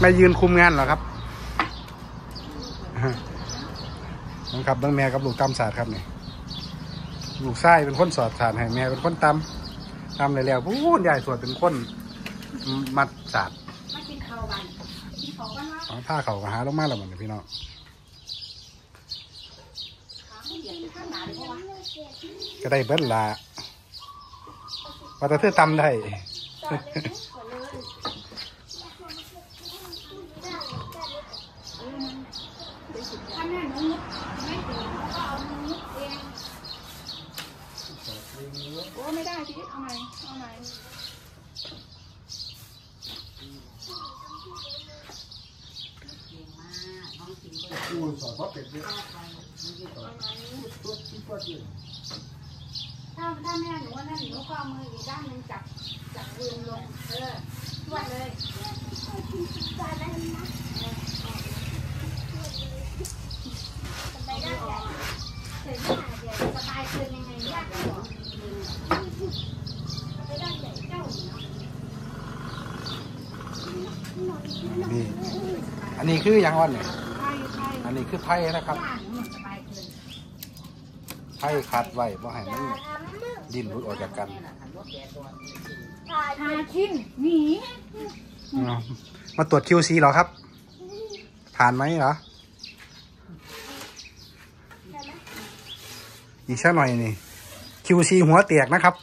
ไม่ยืนคุมงานเหรอครับน้องครับน้องแม่กับลูกตำศาสตร์ครับนี่ลูกไส้เป็นคนสอดศาสตร์ให้แม่เป็นคนตำตำเลยแล้วพูดใหญ่สวดเป็นคนมัดศาสตร์มากินข้าวบ้านกินข้าวบ้านว่าเอาผ้าเขาก็หาลงมาแล้วมันพี่น้องขาไม่เดียดข้างหน้าเลยเพราะว่าก็ได้เบิ้ลละว่าแต่เธอตำได้ ถ้าแม่หนูมุดไม่ถึงก็เอาหนูมุดเองโอ้ไม่ได้พี่เอาใหม่เอาใหม่กูสอนว่าเป็ดถ้าถ้าแม่หนูว่านั่นหนูก็เอามืออีกด้านหนึ่งจับจับลืมลงเออทวดเลยสบายคืนยังไงยากกว่าไปด้านใหญ่เจ้าเนาะ นี่อันนี้คือหยังอ่อนเนี่ยใช่ใช่อันนี้คือไพ่นะครับย่าหนูมันสบายคืนไพ่คัดไว้เพราะให้มันดิ้นรุดออกจากกันทาชิ้นหนีเอามาตรวจ QC เหรอครับ ผ่านไหมเหรอ อีกสักหน่อยนี่ QC หัวเตียกนะครับ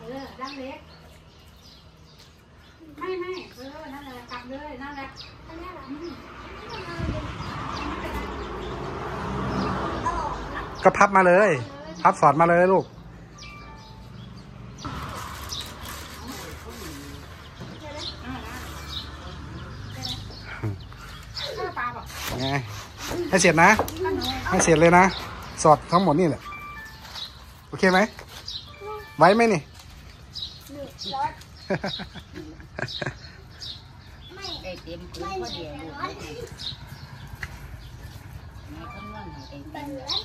เออด้านเล็ก ไม่ไม่เออนั่นแหละกลับเลยนั่นแหละอืมก็พับมาเลย พับสอดมาเลยลูกข้าวปลาบอกไง ให้เสร็จนะข้าวหนูให้เสร็จเลยนะ สอดทั้งหมดนี่แหละ โอเคไหม ไว้ไหมนี่ได้เต็มคืนพอดีลูกแม่คำนวณให้ได้เต็มแล้ว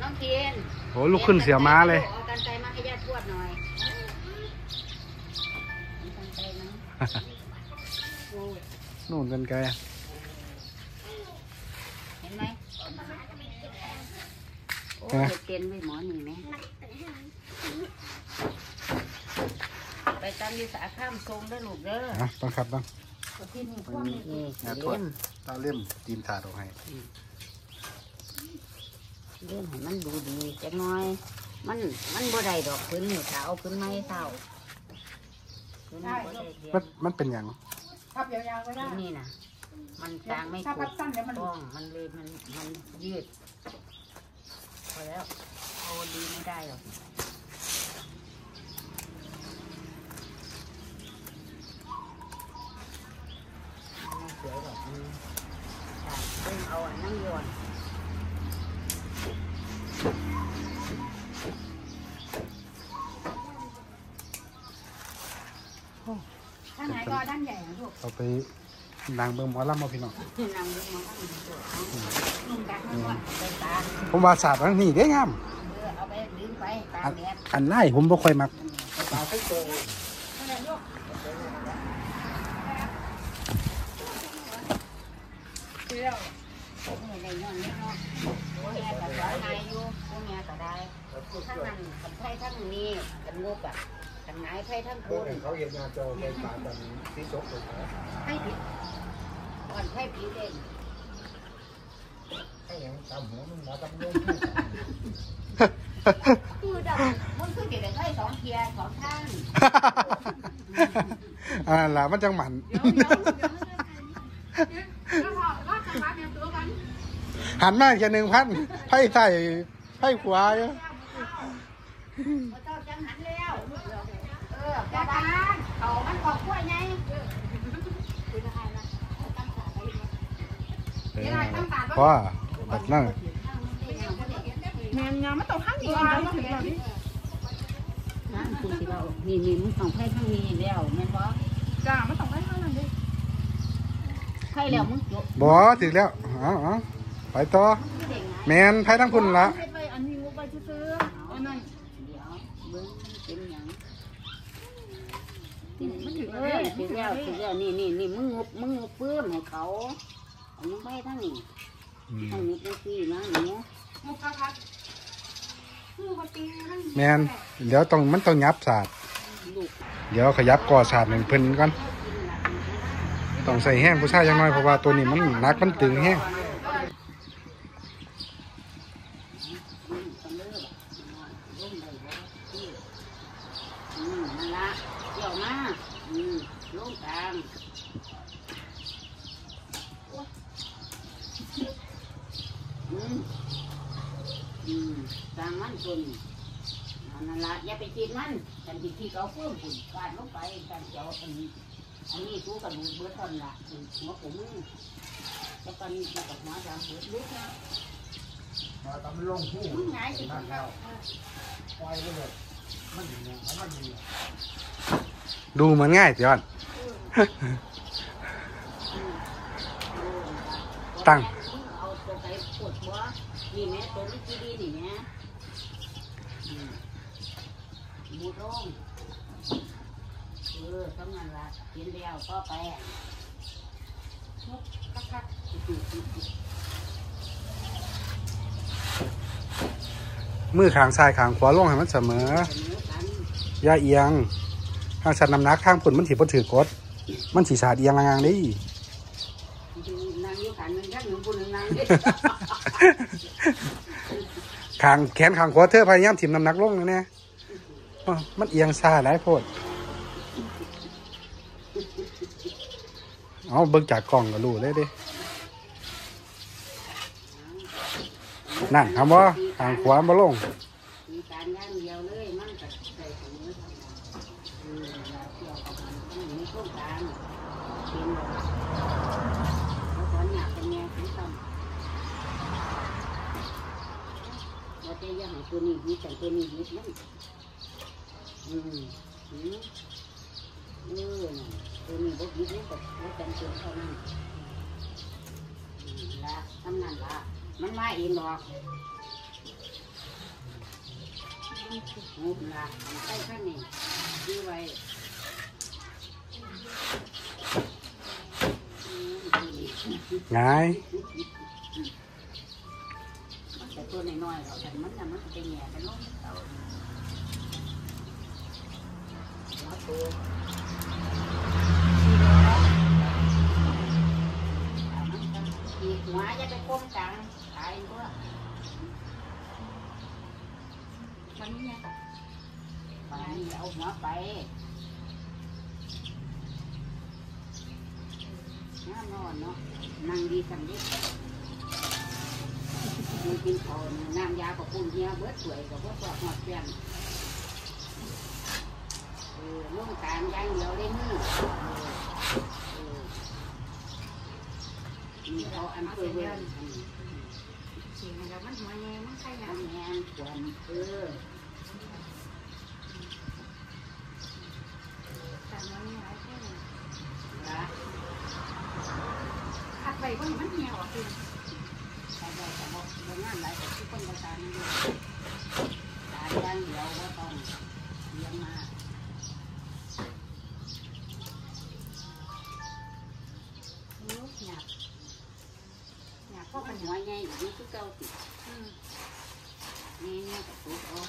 น้องเทียนโอ้ลูกขึ้นเสียม้าเลยเอากันไกลมาให้ญาติทวดหน่อยกันไกลนะโอ้ยนู่นกันไกล เห็นไหม โอ้ยเตียนไว้หมอนี่ไหมไปตามยุสาข้ามทรงเด้อลูกเด้ออะต้องครับต้องที่นี่พวกนี้นี่แม่ทวดเล่มตาเล่มตีนถาดออกให้เล่มให้มันดูดีจักหน่อย มันมันบ่ได้ดอกพื้นนี่ถ้าเอาพื้นไม้เท่าพื้นนี่บ่ได้เดียมันวมันเป็นอย่างพับยาวๆไว้ได้พื้นนี่นะมันกลางไม่ถ้าคพัรบบสั้นเดี๋ยวมันต้องมันเลยมันมันยืด พอแล้วเอาดีไม่ได้หรอกมันสวยหรอกมันค่ะซึ่งเอาอันนั้นโยนด้านไหนก็ด้านใหญ่นะลูกเอาไป นางเบิ่งหมอลำมาพี่น้องนำลูกมาให้ดูตัวเอานุ่มดักมันก่อนไปตากผมว่าศาสตร์ทั้งนี้ได้งามเออเอาไปดึงไปตาอักนแดดอันไล่ผมบ่ค่อยมักเอาไปโตนั่นแหละลูกเที่ยวผมไม่ได้นอนนี่เนาะโอ้ยแม่ก็สอนนายอยู่พวกแม่ก็ได้ทั้งนั้นกันไทยทั้งนี้กันงบอะกันไหนไทยทั้งคุณเขาเห็นงานจอเป็นสารแบบที่จบเลยให้ ผิดอ่ผิดเด่นให้ยังตำหัวมันหมอตำนุ่มมันคือจะได้ไทยสองเทียสองข้างอ่าล่ะมันจังหมันเดี๋ยวเดี๋ยวเดี๋ยวแล้วพอรอดจากบ้านเนี่ยตันหันมาแค่หนึ่งพันไพ่ใส่ไพ่ขวาเยอะเจ้าจังหันแล้วเออ จากบ้าน เขามันออกกล้วยไง เพราะว่าแบบนั่นแมนงามมันต้องข้างนี้กันถึงแบบนี้นั่นคือสิเรานี่นี่มึงต้องไทยทั้งนี้แล้วแม่นบ่จ้ามันต้องไปเท่านั้นดิใครแล้วมึงจบบ่ถึงแล้วเอาเอาไปต่อเด็กไงแมนไผทั้งคุณละเฮ็ดไปอันนี้งบไปซื้อๆอันนั้นเดี๋ยวเบิ้งเป็นหยังมันถึงเอแล้วอถึงแล้วถึงแล้วนี่นี่นี่มึงงบมึงงบเพิ่มให้เขาเอามึงไปทั้งนี้ อืมทั้งนี้เป็นสี่นะหนูงบกะพัดคือว่าตีนั่นแมนเดี๋ยวต้องมันต้องยับศาสตร์ลูกเดี๋ยวขยับก่อศาสตร์ให้เพิ่นก่อนต้องใส่แห้งผู้ชายอย่างน้อยเพราะว่าตัวนี้มันหนักมันตึงแห้ง อืมนั่นละเกี่ยวมาอืมลงกลางอืมอืม กลางมันตัวนี้นั่นละอย่าไปคิดมันกันที่ที่เขาเพิ่มปุ่นการลงไปการเจ้าอันนี้อันนี้กูกระดูกเบิดทอนละหัวผมมือแล้วกันแล้วกับหัวดำเบิดลุกนะมึงไงสิครับดูเหมือนง่ายจ้อนตั้งเอาตัวไปปวดหัวนี่แม่ตัวนี้กี่ดีนี่แม่อืม บูดลงเออทำงานละกินเดียวก็ไปงบกะพัดมือข้างซ้ายข้างขวาลงให้มันเสมอเสมอกันอย่าเอียงทางสันน้ำหนักข้างผลมันถีบถือกด มันสีสาดเอียงงางๆดินางอยู่ขันหนึ่งข้างหนึ่งปุ่นหนึ่งนางเด็ ข้างแขนข้างขวาเธอพยายามถิ่มน้ำหนักลงนะเนี่ยมันเอียงซ่าหลายโพดเอาเบิ่งจากกล้องก็รู้เลยดินั่นคำว่าข้างขวามาลงมี การย่างเดียวเลยมันก็ใส่ถุงมือทำงานเออเราเกี่ยวกับมันมันมีโครงการเป็นแบบแล้วตอนอยากเป็นแนวที่ทำเราจะย่างตัวนี้ดีแต่ตัวนี้ดีนั่นอืมอืมเออตัวนี้บกดีนี่ก็แล้วจำเป็นเท่านั้นอืมละทำนั่นละมันมาเองหรอกงูปลาใส่ข้างนี้ดูไว้อืมตัวนี้ง่ายมันแต่ตัวน้อยๆเราแต่มันน่ะมันจะแง่กันลงเต่าหัวโตอีกหัวจะไปก้มกลางตายก็มันนี่ไงไปเอาหัวไปน่านอนเนาะนั่งดีสังเด็ก มีกินข้าน้ำยากับปุ่นเฮียเบิดสวยกับพวกหอดเปลี่ยนเออลุ่มกางย่างเดียวได้มือเออเออมีเขาอันเพื่อเพื่อนเสียงแล้วมันหัวแง่มันใครอัอะนแหงขวนเออแต่มันมีหลายแค่ละขัดไปว่ามัน งงานหลายแต่ทุกคนประการอยู่การย่างเดียวว่าต้องเลี้ยงมา ลูกหยาบหยาบ เพ พ่อ ราะ กั มัน น ห หั ยาว ใหญ่อยู่ที่เก่าติ อืม นี่เนี่ยกับปุ๊บเอา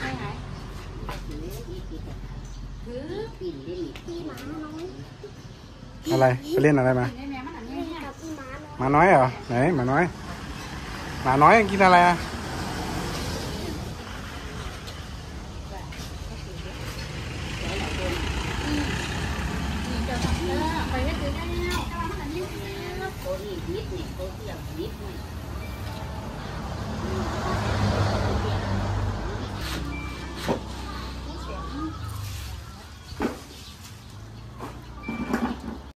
ไม่หายถืออีกที ถื อปิ่นเล่นอีกทีอะไรไปเล่นอะไรมาในแม่มันอันนี้เนี่ยหมาน้อยเหรอไหนหมาน้อยหมาน้อยกินอะไรอะ